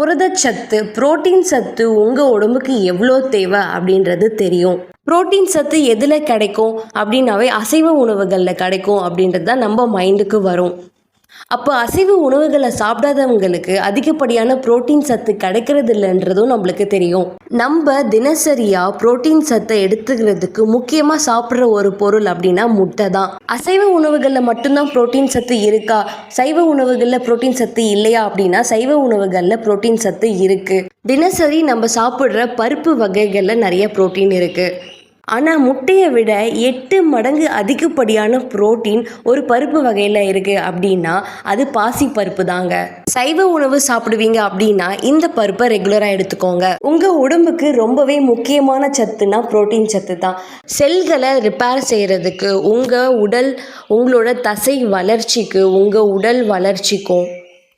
புரதச்சத்து புரோட்டீன் சத்து உங்கள் உடம்புக்கு எவ்வளோ தேவை அப்படின்றது தெரியும். புரோட்டீன் சத்து எதில் கிடைக்கும்? அப்படின்னாவே அசைவ உணவுகளில் கிடைக்கும் அப்படின்றது தான் நம்ம மைண்டுக்கு வரும். அப்போ அசைவ உணவுகளை சாப்பிடாதவங்களுக்கு அதிகப்படியான புரோட்டீன் சத்து கிடைக்கிறது இல்லைன்றதும் நம்மளுக்கு தெரியும். நம்ம தினசரியாக புரோட்டீன் சத்தை எடுத்துக்கிறதுக்கு முக்கியமாக சாப்பிட்ற ஒரு பொருள் அப்படின்னா முட்டை தான். அசைவ உணவுகளில் மட்டும்தான் புரோட்டீன் சத்து இருக்கா? சைவ உணவுகளில் புரோட்டீன் சத்து இல்லையா அப்படின்னா சைவ உணவுகளில் புரோட்டீன் சத்து இருக்குது தினசரி நம்ம சாப்பிட்ற பருப்பு வகைகளில் நிறைய புரோட்டீன் இருக்குது ஆனால் முட்டையை விட எட்டு மடங்கு அதிகப்படியான புரோட்டீன் ஒரு பருப்பு வகையில் இருக்குது அப்படின்னா அது பாசி பருப்பு தாங்க. சைவ உணவு சாப்பிடுவீங்க அப்படின்னா இந்த பருப்பை ரெகுலராக எடுத்துக்கோங்க. உங்கள் உடம்புக்கு ரொம்பவே முக்கியமான சத்துனா புரோட்டீன் சத்து தான். செல்களை ரிப்பேர் செய்கிறதுக்கு உங்கள் உடல் உங்களோட தசை வளர்ச்சிக்கு உங்கள் உடல் வளர்ச்சிக்கும்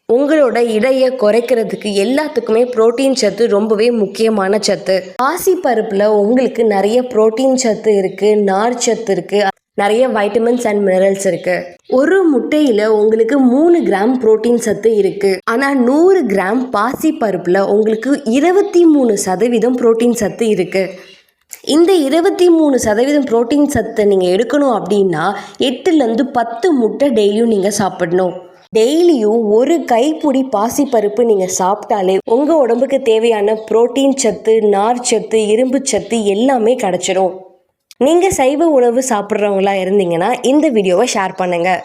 உங்களோட இடையை குறைக்கிறதுக்கு எல்லாத்துக்குமே புரோட்டீன் சத்து ரொம்பவே முக்கியமான சத்து. பாசி பருப்பில் உங்களுக்கு நிறைய புரோட்டீன் சத்து இருக்குது நார் சத்து இருக்குது நிறைய வைட்டமின்ஸ் அண்ட் மினரல்ஸ் இருக்குது ஒரு முட்டையில் உங்களுக்கு மூணு கிராம் புரோட்டீன் சத்து இருக்குது ஆனால் நூறு கிராம் பாசி பருப்பில் உங்களுக்கு இருபத்தி மூணு சதவீதம் புரோட்டீன் சத்து இருக்குது இந்த இருபத்தி மூணு சதவீதம் புரோட்டீன் சத்தை நீங்கள் எடுக்கணும் அப்படின்னா எட்டுலேருந்து பத்து முட்டை டெய்லியும் நீங்கள் சாப்பிடணும். டெய்லியும் ஒரு கைப்பிடி பாசிப்பருப்பு நீங்கள் சாப்பிட்டாலே உங்கள் உடம்புக்கு தேவையான புரோட்டீன் சத்து நார் சத்து இரும்பு சத்து எல்லாமே கிடச்சிரும். நீங்கள் சைவ உணவு சாப்பிட்றவங்களா இருந்தீங்கன்னா இந்த வீடியோவை ஷேர் பண்ணுங்கள்